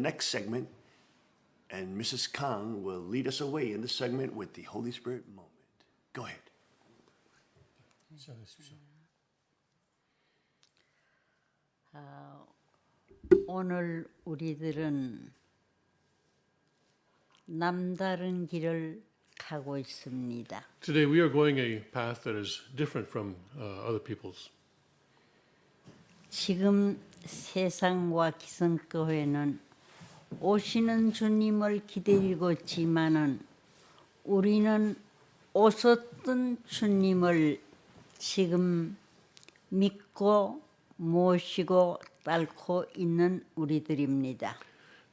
next segment, and Mrs. Kang will lead us away in the segment with the Holy Spirit moment. Go ahead. 오늘 우리들은 남다른 길을 가고 있습니다. Today we are going a path that is different from uh, other people's. 지금 세상과 기성교회는 오시는 주님을 기다리고 있지만은 우리는 오셨던 주님을 지금 믿고 모시고 따르고 있는 우리들입니다.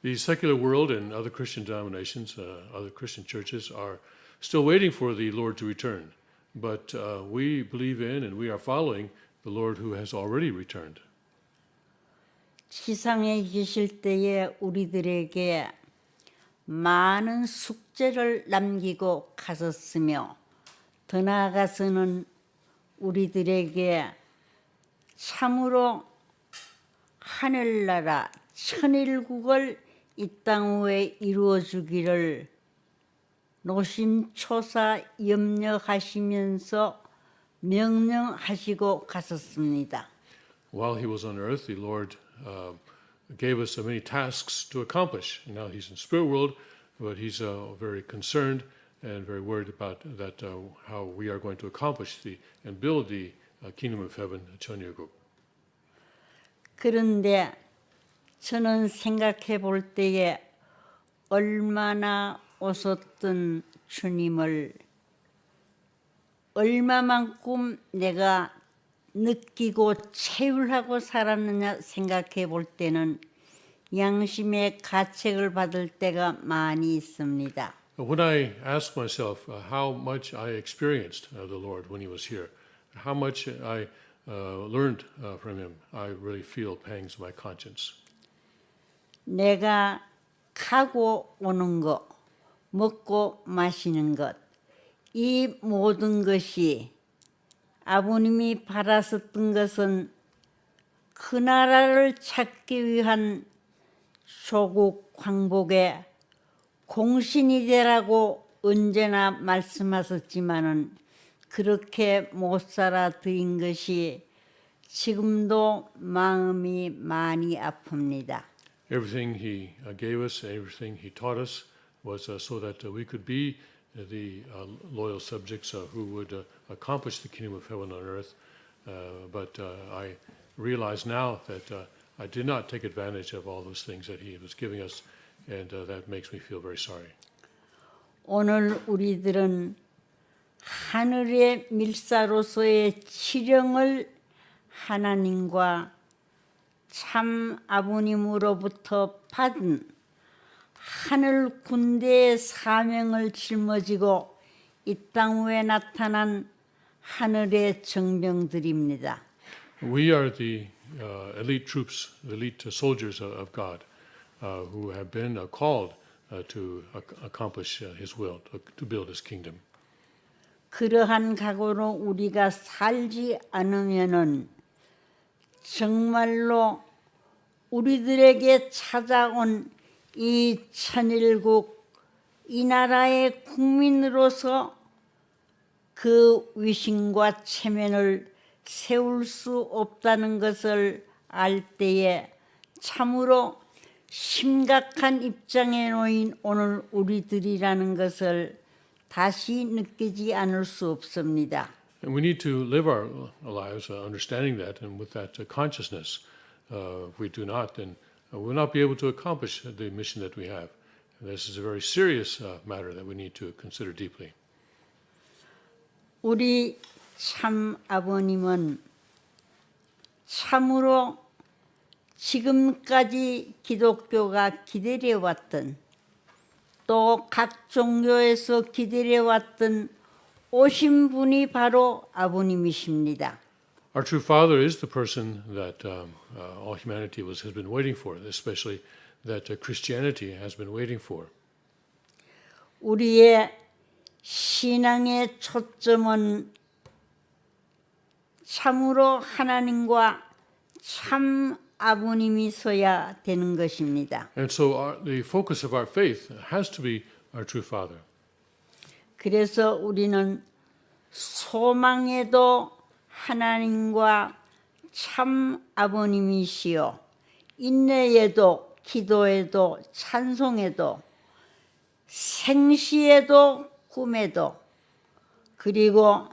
The secular world and other Christian denominations, uh, other Christian churches, are still waiting for the Lord to return. But uh, we believe in and we are following the Lord who has already returned. 지상에 계실 때에 우리들에게 많은 숙제를 남기고 가셨으며 더 나아가서는 우리들에게 참으로 하늘나라 천일국을 이 땅 위에 이루어 주기를 노심초사 염려하시면서 명령하시고 가셨습니다. While he was on earth, the Lord uh, gave us so many tasks to accomplish. Now he's in spirit world, but he's uh, very concerned and very worried about that uh, how we are going to accomplish the and build the uh, kingdom of heaven, 천일국. 그런데 저는 생각해 볼 때에 얼마나 오셨던 주님을 얼마만큼 내가 느끼고 체휼하고 살았느냐 생각해 볼 때는 양심의 가책을 받을 때가 많이 있습니다. When I ask myself uh, how much I experienced uh, the Lord when He was here, how much I uh, learned uh, from Him, I really feel pangs of my conscience. 내가 가고 오는 것, 먹고 마시는 것, 이 모든 것이 아버님이 바라셨던 것은 그 나라를 찾기 위한 조국 광복의 공신이 되라고 언제나 말씀하셨지만은 그렇게 못 살아 드린 것이 지금도 마음이 많이 아픕니다. Everything He uh, gave us, everything He taught us, was uh, so that uh, we could be uh, the uh, loyal subjects uh, who would uh, accomplish the kingdom of heaven on earth. Uh, but uh, I realize now that uh, I did not take advantage of all those things that He was giving us, and uh, that makes me feel very sorry. 오늘 우리들은 하늘의 밀사로서의 치령을 하나님과 참 아버님으로부터 받은 하늘 군대의 사명을 짊어지고 이 땅 위에 나타난 하늘의 정병들입니다. We are the uh, elite troops, elite uh, soldiers of, God, uh, who have been uh, called uh, to ac- accomplish uh, His will, to build His kingdom. 그러한 각오로 우리가 살지 않으면은 정말로 우리들에게 찾아온 이 천일국 이 나라의 국민으로서 그 위신과 체면을 세울 수 없다는 것을 알 때에 참으로 심각한 입장에 놓인 오늘 우리들이라는 것을 다시 느끼지 않을 수 없습니다. And we need to live our lives uh, understanding that and with that uh, consciousness. Uh, if we do not, then uh, we'll not be able to accomplish the mission that we have. This is a very serious uh, matter that we need to consider deeply. 우리 참 아버님은 참으로 지금까지 기독교가 기다려왔던 또 각 종교에서 기다려왔던 오신 분이 바로 아버님이십니다. Our true Father is the person that um, uh, all humanity was, has been waiting for, especially that uh, Christianity has been waiting for. 우리의 신앙의 초점은 참으로 하나님과 참 아버님이서야 되는 것입니다. And so our, the focus of our faith has to be our true Father. 그래서 우리는 소망에도 하나님과 참 아버님이시요 인내에도 기도에도 찬송에도 생시에도 꿈에도 그리고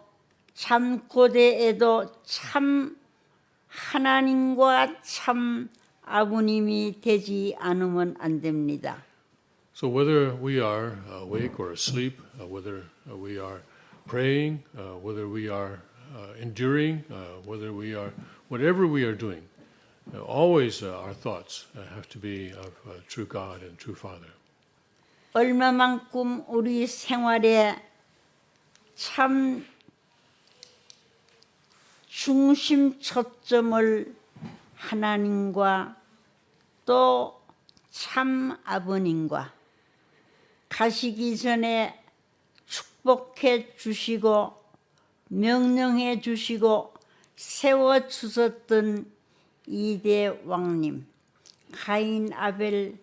잠고대에도 참 하나님과 참 아버님이 되지 않으면 안 됩니다. So whether we are awake or asleep, uh, whether uh, we are praying, uh, whether we are uh, enduring, uh, whether we are whatever we are doing, uh, always uh, our thoughts uh, have to be of uh, true God and true Father. 얼마만큼 우리 생활에 참 중심 초점을 하나님과 또 참 아버님과 가시기 전에 축복해 주시고 명령해 주시고 세워 주셨던 이대 왕님 가인 아벨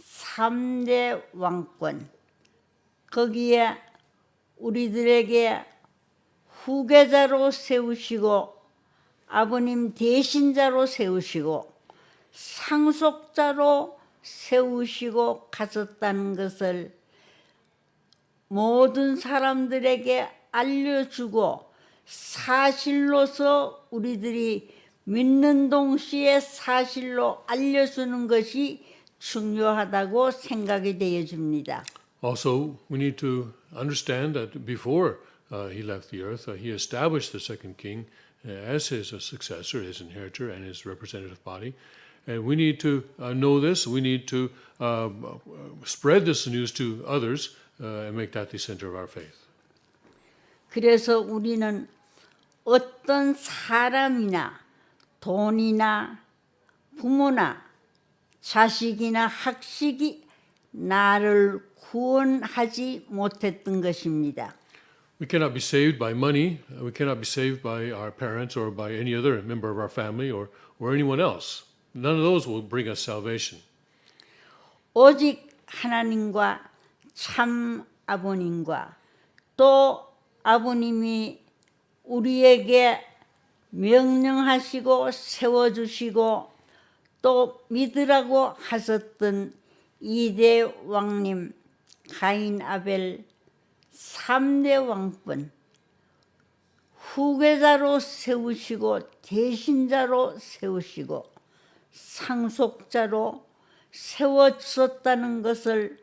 3대 왕권 거기에 우리들에게 후계자로 세우시고 아버님 대신자로 세우시고 상속자로 세우시고 가셨다는 것을 모든 사람들에게 알려주고 사실로서 우리들이 믿는 동시에 사실로 알려주는 것이 중요하다고 생각이 되어집니다. Also, we need to understand that before uh, he left the earth, uh, he established the second king uh, as his uh, successor, his inheritor, and his representative body. And we need to uh, know this. We need to um, spread this news to others uh, and make that the center of our faith. 그래서 우리는 어떤 사람이나 돈이나 부모나 자식이나 학식이 나를 구원하지 못했던 것입니다. We cannot be saved by money. uh, We cannot be saved by our parents or by any other member of our family or, or anyone else. None of those will bring us salvation. 오직 하나님과 참 아버님과 또 아버님이 우리에게 명령하시고 세워주시고 또 믿으라고 하셨던 이대 왕님 가인 아벨 3대 왕권 후계자로 세우시고 대신자로 세우시고 상속자로 세워주셨다는 것을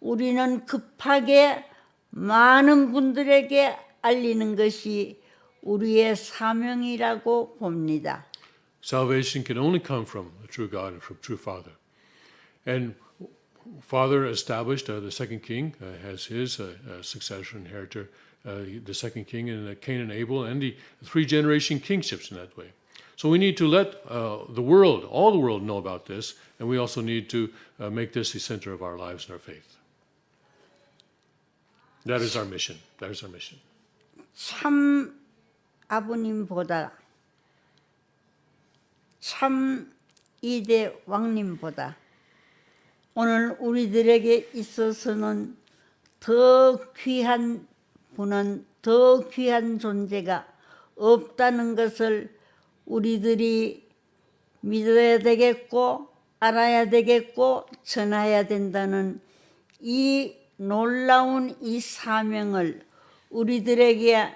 우리는 급하게 많은 분들에게 알리는 것이 우리의 사명이라고 봅니다. Salvation can only come from the true God and from true Father. And Father established uh, the second king uh, as his uh, uh, successor, inheritor, uh, the second king in uh, Cain and Abel, and the three generation kingships in that way. So we need to let uh, the world, all the world, know about this, and we also need to uh, make this the center of our lives and our faith. That is our mission. That is our mission. 참 아버님보다 참 이대 왕님보다 오늘 우리들에게 있어서는 더 귀한 분은 더 귀한 존재가 없다는 것을 우리들이 믿어야 되겠고 알아야 되겠고 전해야 된다는 이 놀라운 이 사명을 우리들에게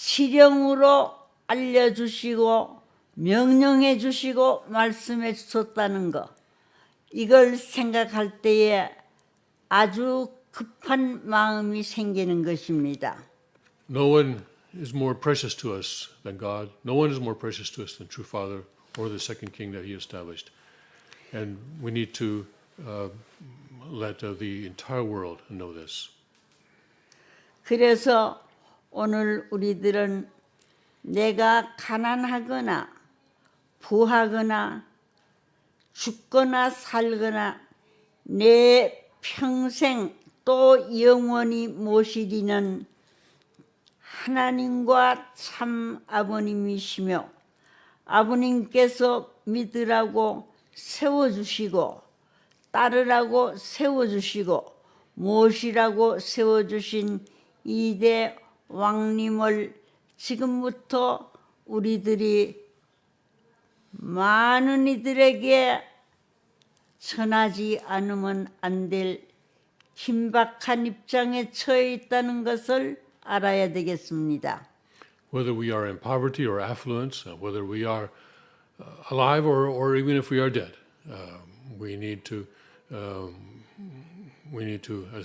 실령으로 알려주시고 명령해 주시고 말씀해 주셨다는 것 이걸 생각할 때에 아주 급한 마음이 생기는 것입니다. No one is more precious to us than God. No one is more precious to us than true Father or the second king that He established. And we need to uh, let uh, the entire world know this. 그래서 오늘 우리들은 내가 가난하거나 부하거나 죽거나 살거나 내 평생 또 영원히 모시리는 하나님과 참 아버님이시며 아버님께서 믿으라고 세워주시고 따르라고 세워주시고 무엇이라고 세워주신 이대 왕님을 지금부터 우리들이 많은 이들에게 전하지 않으면 안 될 긴박한 입장에 처해 있다는 것을 알아야 되겠습니다. Whether we are in poverty or affluence, uh, whether we are uh, alive or, or even if we are dead, um, we need to um, we need to uh,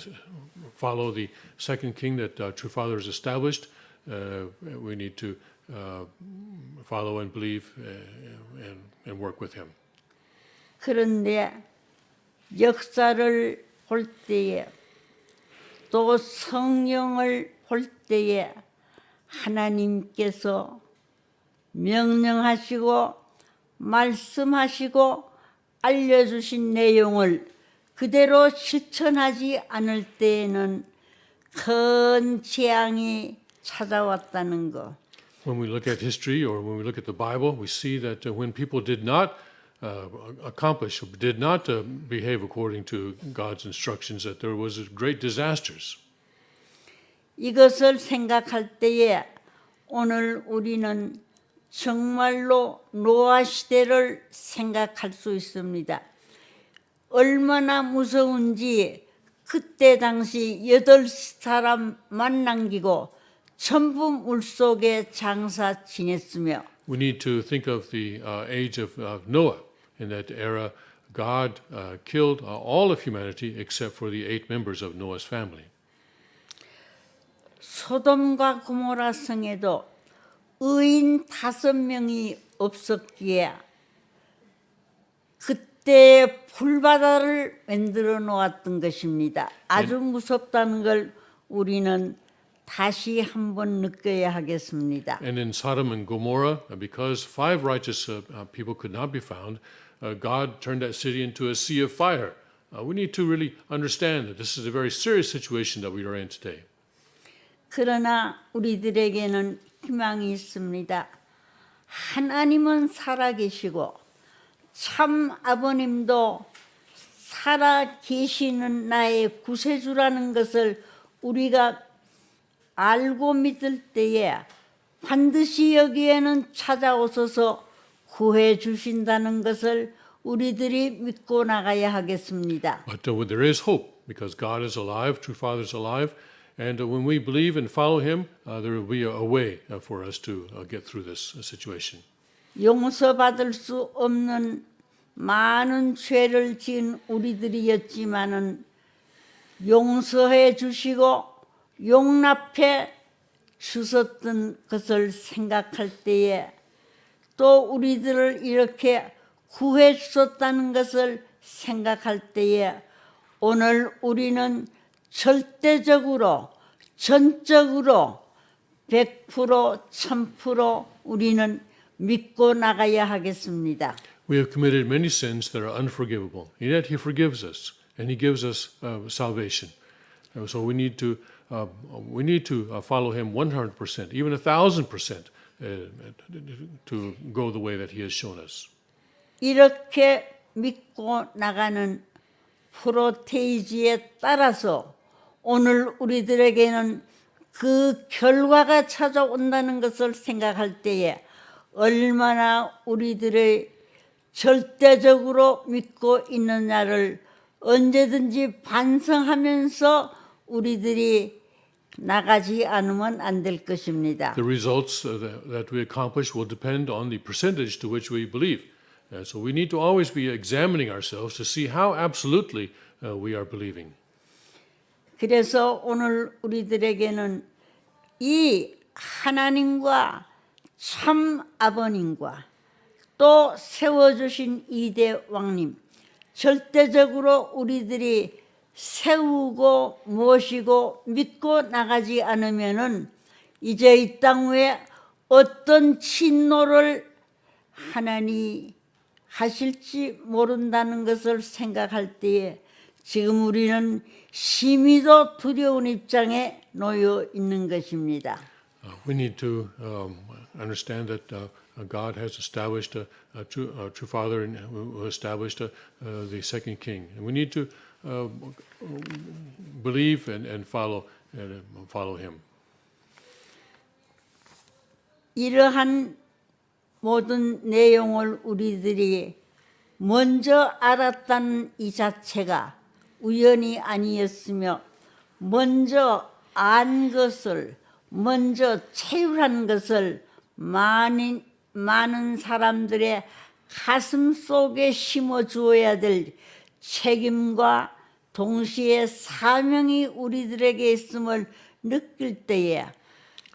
follow the second king that uh, True Father has established. Uh, we need to uh, follow and believe uh, and, and work with him. 그런데 역사를 볼 때에 또 성령을 볼 때에 하나님께서 명령하시고 말씀하시고 알려주신 내용을 그대로 실천하지 않을 때에는 큰 재앙이 찾아왔다는 것. When we look at history or when we look at the Bible, we see that uh, when people did not uh, accomplish did not uh, behave according to God's instructions, that there was great disasters. 이것을 생각할 때에 오늘 우리는 정말로 노아 시대를 생각할 수 있습니다. 얼마나 무서운지 그때 당시 여덟 사람만 남기고 전부 물속에 장사 지냈으며 We need to think of the uh, age of, of Noah. In that era, God uh, killed uh, all of humanity except for the eight members of Noah's family. 소돔과 고모라 성에도 의인 다섯 명이 없었기에 그때 불바다를 만들어 놓았던 것입니다. 아주 무섭다는 걸 우리는 다시 한번 느껴야 하겠습니다. And in Sodom and Gomorrah, uh, because five righteous uh, uh, people could not be found, uh, God turned that city into a sea of fire. Uh, we need to really understand that this is a very serious situation that we are in today. 그러나 우리들에게는 희망이 있습니다. 하나님은 살아계시고 참 아버님도 살아 계시는 나의 구세주라는 것을 우리가 알고 믿을 때에 반드시 여기에는 찾아오셔서 구해 주신다는 것을 우리들이 믿고 나가야 하겠습니다. But uh, there is hope because God is alive, true Father is alive, and uh, when we believe and follow Him, uh, there will be a way uh, for us to uh, get through this uh, situation. 용서받을 수 없는 많은 죄를 지은 우리들이었지만은 용서해 주시고 용납해 주셨던 것을 생각할 때에 또 우리들을 이렇게 구해 주셨다는 것을 생각할 때에 오늘 우리는 절대적으로 전적으로 100% 1000% 우리는 믿고 나가야 하겠습니다. We have committed many sins that are unforgivable, and yet He forgives us and He gives us uh, salvation. Uh, so we need to uh, we need to uh, follow Him 100 percent, even a thousand percent, uh, to go the way that He has shown us. 이렇게 믿고 나가는 프로테이지에 따라서 오늘 우리들에게는 그 결과가 찾아온다는 것을 생각할 때에 얼마나 우리들의 절대적으로 믿고 있느냐를 언제든지 반성하면서 우리들이 나가지 않으면 안 될 것입니다. The results uh, that, we accomplish will depend on the percentage to which we believe. Uh, so we need to always be examining ourselves to see how absolutely uh, we are believing. 그래서 오늘 우리들에게는 이 하나님과 참 아버님과 또 세워주신 이대 왕님 절대적으로 우리들이 세우고 모시고 믿고 나가지 않으면은 이제 이 땅 위에 어떤 진노를 하나님 하실지 모른다는 것을 생각할 때에 지금 우리는 심히도 두려운 입장에 놓여 있는 것입니다. Uh, we need to um, understand that uh, uh, God has established a, a, true, a true father and who established a, uh, the second king. And we need to uh, believe and, and follow and uh, follow him. 이러한 모든 내용을 우리들이 먼저 알았다는 이 자체가 우연이 아니었으며 먼저 안 것을 먼저 체휼한 것을 많은 많은 사람들의 가슴 속에 심어 주어야 될 책임과 동시에 사명이 우리들에게 있음을 느낄 때에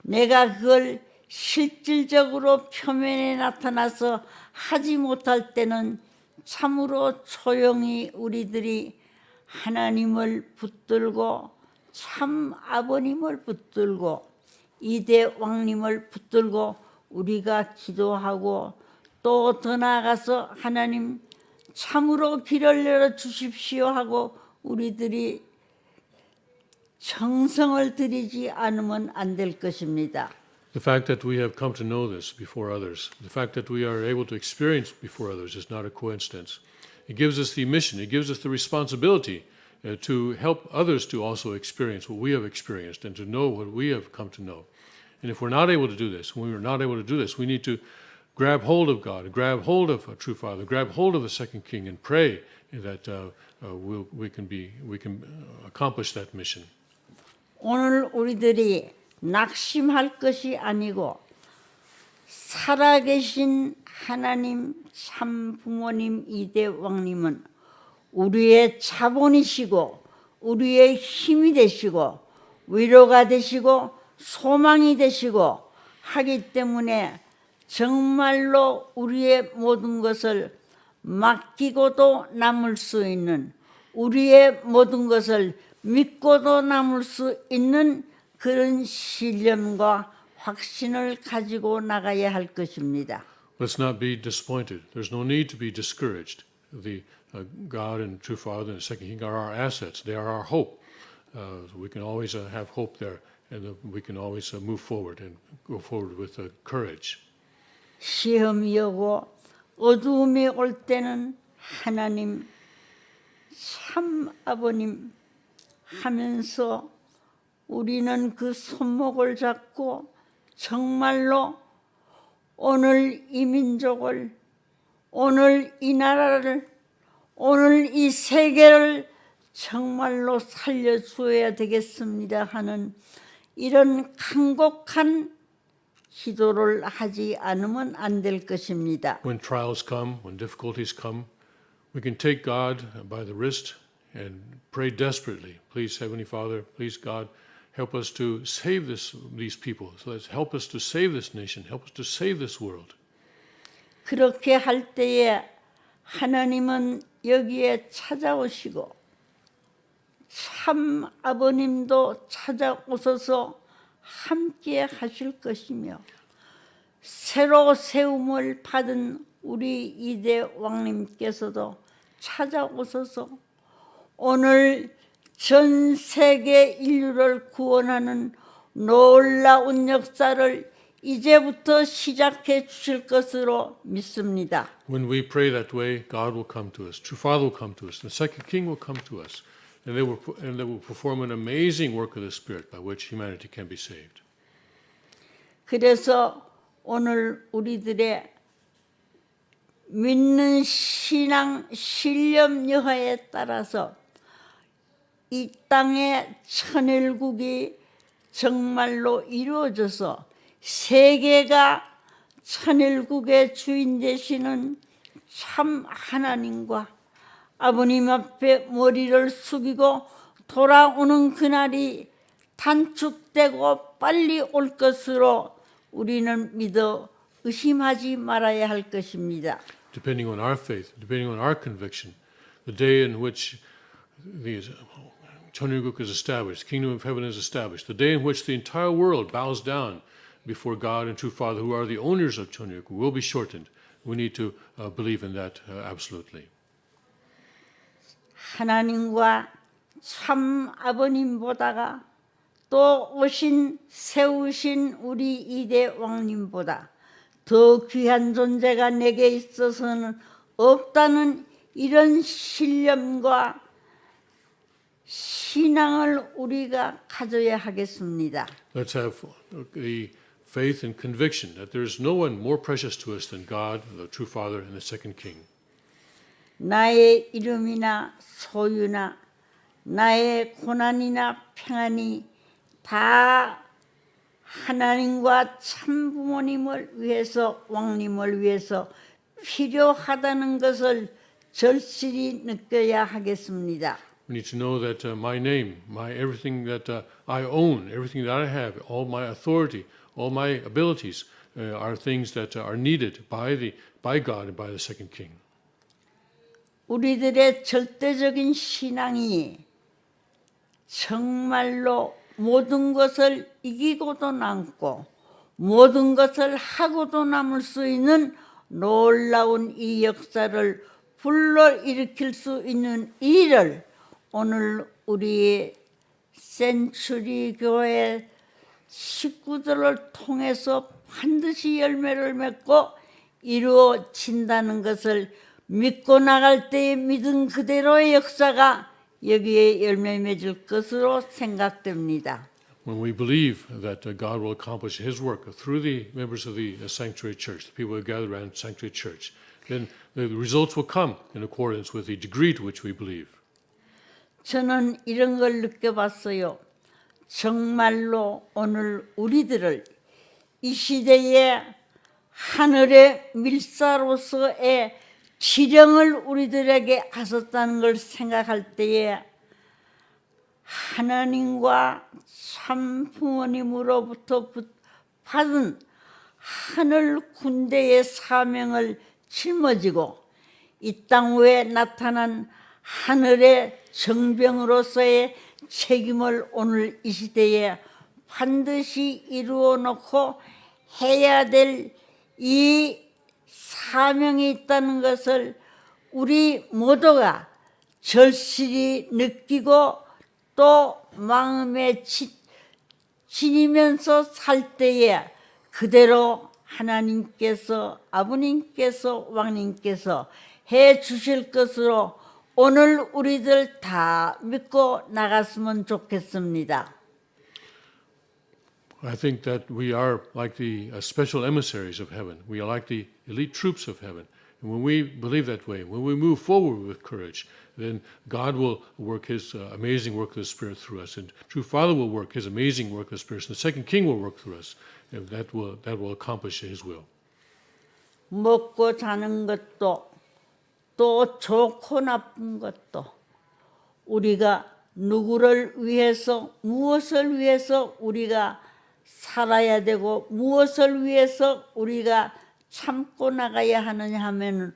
내가 그걸 실질적으로 표면에 나타나서 하지 못할 때는 참으로 조용히 우리들이 하나님을 붙들고 참 아버님을 붙들고 이대 왕님을 붙들고 우리가 기도하고 또 더 나아가서 하나님 참으로 길을 열어 주십시오 하고 우리들이 정성을 들이지 않으면 안 될 것입니다. The fact that we have come to know this before others, the fact that we are able to experience before others is not a coincidence. It gives us the mission, it gives us the responsibility uh, to help others to also experience what we have experienced and to know what we have come to know. And if we're not able to do this, when we're not able to do this, we need to grab hold of God, grab hold of a true Father, grab hold of the second King, and pray that uh, uh, we'll, we can be we can uh, accomplish that mission. 오늘 우리들이 낙심할 것이 아니고 살아계신 하나님 참 부모님 이대 왕님은 우리의 자본이시고 우리의 힘이 되시고 위로가 되시고 소망이 되시고 하기 때문에 정말로 우리의 모든 것을 맡기고도 남을 수 있는 우리의 모든 것을 믿고도 남을 수 있는 그런 신념과 확신을 가지고 나가야 할 것입니다. Let's not be disappointed. There's no need to be discouraged. The uh, God and true Father and the Second King are our assets. They are our hope. Uh, we can always uh, have hope there, and uh, we can always uh, move forward and go forward with uh, courage. 시험이 오고 어두움이 올 때는 하나님 참 아버님 하면서 우리는 그 손목을 잡고 정말로 오늘 이 민족을 오늘 이 나라를 오늘 이 세계를 정말로 살려주어야 되겠습니다 하는 이런 간곡한 기도를 하지 않으면 안 될 것입니다. When trials come, when difficulties come, we can take God by the wrist and pray desperately. Please, Heavenly Father, please, God, help us to save this, these people. So let's help us to save this nation. Help us to save this world. 그렇게 할 때에 하나님은 여기에 찾아오시고 참 아버님도 찾아오셔서 함께 하실 것이며 새로 세움을 받은 우리 이대 왕님께서도 찾아오셔서 오늘 전 세계 인류를 구원하는 놀라운 역사를 이제부터 시작해 주실 것으로 믿습니다. When we pray that way, God will come to us. True Father will come to us. The Second King will come to us. And they will, and they will perform an amazing work of the Spirit by which humanity can be saved. 그래서 오늘 우리들의 믿는 신앙 신념 여하에 따라서 이 땅의 천일국이 정말로 이루어져서 세계가 천일국의 주인 되시는 참 하나님과 아버님 앞에 머리를 숙이고 돌아오는 그날이 단축되고 빨리 올 것으로 우리는 믿어 의심하지 말아야 할 것입니다. Depending on our faith, depending on our conviction, the day in which the Chonriguk is established, the kingdom of heaven is established, the day in which the entire world bows down before God and true Father, who are the owners of Chonriguk, will be shortened. We need to uh, believe in that uh, absolutely. 하나님과 참 아버님보다가 또 오신 세우신 우리 이대 왕님보다 더 귀한 존재가 내게 있어서는 없다는 이런 신념과 신앙을 우리가 가져야 하겠습니다. Let's have the faith and conviction that there is no one more precious to us than God, the true Father, and the second King. 나의 이름이나 소유나 나의 고난이나 평안이 다 하나님과 참 부모님을 위해서 왕님을 위해서 필요하다는 것을 절실히 느껴야 하겠습니다. We need to know that uh, my name, my everything that uh, I own, everything that I have, all my authority, all my abilities uh, are things that are needed by the by God and by the second king. 우리들의 절대적인 신앙이 정말로 모든 것을 이기고도 남고 모든 것을 하고도 남을 수 있는 놀라운 이 역사를 불러일으킬 수 있는 일을 오늘 우리 센츄리 교회 식구들을 통해서 반드시 열매를 맺고 이루어진다는 것을 믿고 나갈 때의 믿음 그대로의 역사가 여기에 열매 맺을 것으로 생각됩니다. When we believe that uh, God will accomplish His work through the members of the uh, sanctuary church, the people who gather around sanctuary church, then the results will come in accordance with the degree to which we believe. 저는 이런 걸 느껴봤어요. 정말로 오늘 우리들을 이 시대에 하늘의 밀사로서의 지령을 우리들에게 하셨다는 걸 생각할 때에 하나님과 참 부모님으로부터 부- 받은 하늘 군대의 사명을 짊어지고 이땅 위에 나타난 하늘의 정병으로서의 책임을 오늘 이 시대에 반드시 이루어 놓고 해야 될이 사명이 있다는 것을 우리 모두가 절실히 느끼고 또 마음에 지, 지니면서 살 때에 그대로 하나님께서 아버님께서 왕님께서 해 주실 것으로 오늘 우리들 다 믿고 나갔으면 좋겠습니다. I think that we are like the uh, special emissaries of heaven. We are like the elite troops of heaven. And when we believe that way, when we move forward with courage, then God will work His uh, amazing work of the Spirit through us, and true Father will work His amazing work of the Spirit, and the second King will work through us, and that will that will accomplish His will. 먹고 자는 것도 또 좋고 나쁜 것도 우리가 누구를 위해서 무엇을 위해서 우리가 살아야 되고 무엇을 위해서 우리가 참고 나가야 하느냐 하면은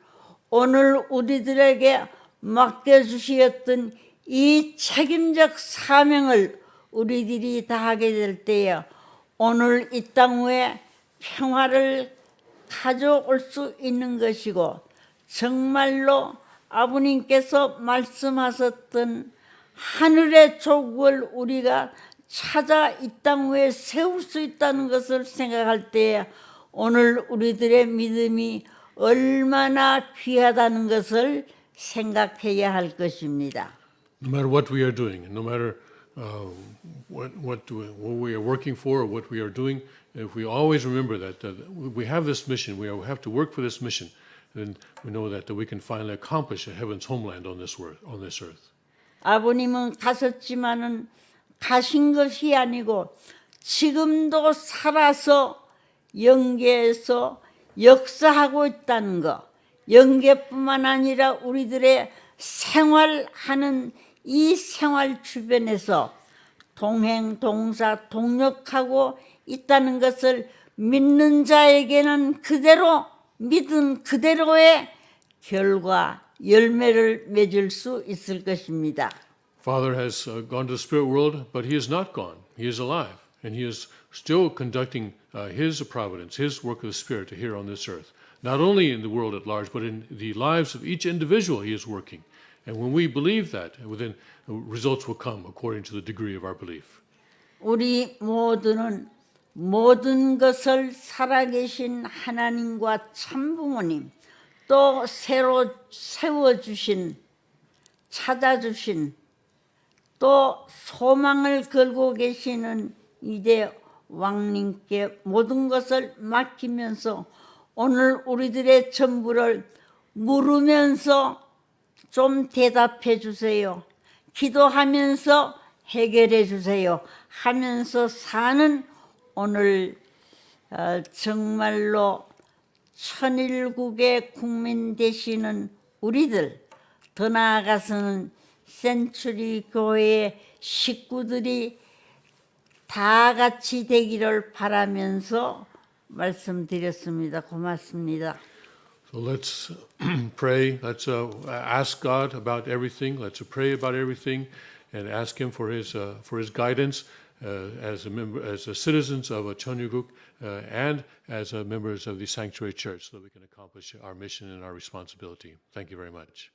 오늘 우리들에게 맡겨주시었던 이 책임적 사명을 우리들이 다하게 될 때에 오늘 이 땅 위에 평화를 가져올 수 있는 것이고 정말로 아버님께서 말씀하셨던 하늘의 조국을 우리가 찾아 이 땅 위에 세울 수 있다는 것을 생각할 때 오늘 우리들의 믿음이 얼마나 귀하다는 것을 생각해야 할 것입니다. No matter what we are doing, no matter uh, what what, do we, what we are working for or what we are doing, if we always remember that uh, we have this mission, we have to work for this mission, then we know that, that we can finally accomplish a heaven's homeland on this earth. On this earth. 아버님은 가셨지만은 가신 것이 아니고 지금도 살아서 영계에서 역사하고 있다는 것. 영계뿐만 아니라 우리들의 생활하는 이 생활 주변에서 동행, 동사, 동력하고 있다는 것을 믿는 자에게는 그대로 믿은 그대로의 결과, 열매를 맺을 수 있을 것입니다. Father has uh, gone to the spirit world, but he is not gone. He is alive, and he is still conducting uh, his providence, his work of the Spirit here on this earth. Not only in the world at large, but in the lives of each individual, he is working. And when we believe that, then results will come according to the degree of our belief. 우리 모두는 모든 것을 살아계신 하나님과 참부모님 또 새로 세워주신 찾아주신 또 소망을 걸고 계시는 이대 왕님께 모든 것을 맡기면서 오늘 우리들의 전부를 물으면서 좀 대답해 주세요. 기도하면서 해결해 주세요. 하면서 사는 오늘 어, 정말로 천일국의 국민 되시는 우리들 더 나아가서는 센츄리 교회의 식구들이 다 같이 되기를 바라면서 말씀드렸습니다. 고맙습니다. So let's pray. Let's uh, ask God about everything. Let's pray about everything, and ask Him for His uh, for His guidance uh, as a member, as a citizens of uh, Cheongguk, uh, and as uh, members of the Sanctuary Church, so that we can accomplish our mission and our responsibility. Thank you very much.